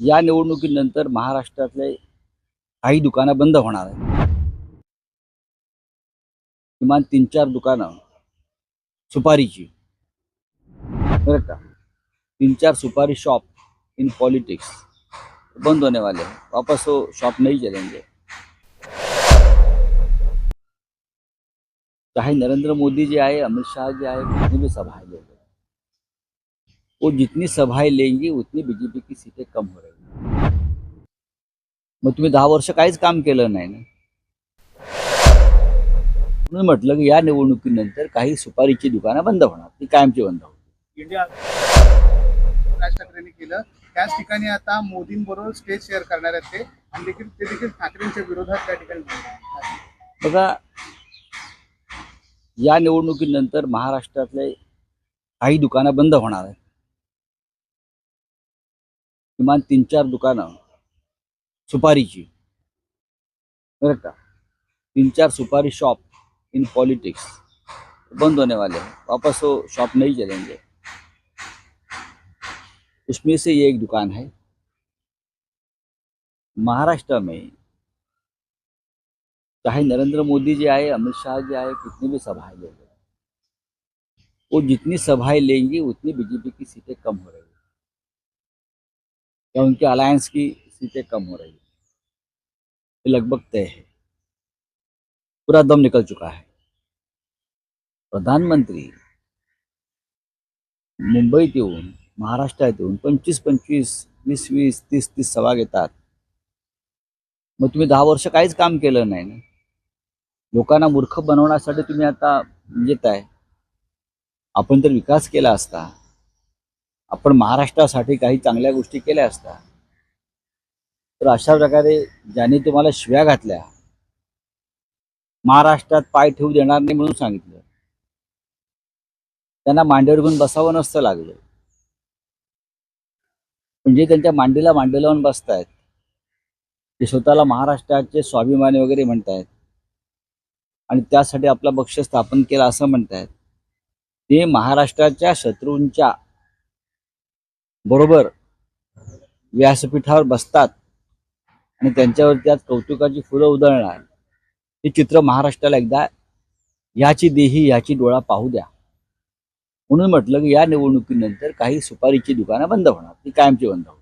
या निवडणुकीनंतर महाराष्ट्रातले काही दुकानं बंद होणार आहेत. किमान तीन चार दुकानं सुपारीची. बरं का? तीन चार सुपारी शॉप इन पॉलिटिक्स बंद होने वाले हैं वापस वो शॉप नहीं चलेंगे. चाहे नरेंद्र मोदी जी आए अमित शाह जी आए कितनी भी सभाएं ले वो जितनी सभाएं लेंगी उतनी बीजेपी की सीटें कम हो रही हैं। मग तुम्ही दहा वर्ष काहीच काम केलं नाही ना? म्हणून म्हटलं की या निवडणुकीनंतर काही सुपारीची दुकानं बंद होणार ती कायमची बंद इंडिया राज ठाकरेंनी केलं. त्याच ठिकाणी आता मोदींबरोबर स्टेज शेअर करणार आहेत ते. आणि देखील ते देखील ठाकरेंच्या विरोधात त्या ठिकाणी. बघा या निवडणुकीनंतर महाराष्ट्रातले काही दुकानं बंद होणार आहेत. किमान तीन चार दुकानं. सुपारीची. बरं का? तीन चार सुपारी शॉप इन पॉलिटिक्स. बंद होने वाले हैं वापस वो शॉप नहीं चलेंगे. उसमें से ये एक दुकान है. महाराष्ट्र में चाहे नरेंद्र मोदी जी आए, अमित शाह जी आए, कितनी भी सभाएँ ले वो जितनी सभाएँ लेंगी, उतनी बीजेपी की सीटें कम हो रही या उनके अलायंस की सीटें कम हो रही है। ये लगभग तय है। पूरा दम निकल चुका है। प्रधानमंत्री मुंबईत येऊन महाराष्ट्रात येऊन पंचवीस पंचवीस वीस वीस तीस तीस सभा घेतात मग तुम्ही दहा वर्ष काहीच काम केलं नाही ना? लोकांना मूर्ख बनवण्यासाठी तुम्ही आता येत आहे। आपण तर विकास केला असता। आपण महाराष्ट्रासाठी काही चांगल्या गोष्टी केल्या असता तर अशा प्रकारे ज्यांनी तुम्हाला शिव्या घातल्या महाराष्ट्रात पाय ठेवू देणार नाही म्हणून सांगितलं. त्यांना मांडीवर घेऊन बसावं नसतं लागलं. म्हणजे त्यांच्या मांडीला मांडी लावून बसतायत. ते स्वतःला महाराष्ट्राचे स्वाभिमानी वगैरे म्हणतायत. आणि त्यासाठी आपला पक्ष स्थापन केला असं म्हणतायत. ते महाराष्ट्राच्या शत्रूंच्या बरोबर. व्यासपीठावर बसतात आणि त्यांच्यावर त्यात कौतुकाची फुलं उधळणार. हे चित्र महाराष्ट्राला एकदा ह्याची देही ह्याची डोळा पाहू द्या. म्हणून म्हटलं की या निवडणुकीनंतर काही सुपारीची दुकानं बंद होणार. ती कायमची बंद होणार.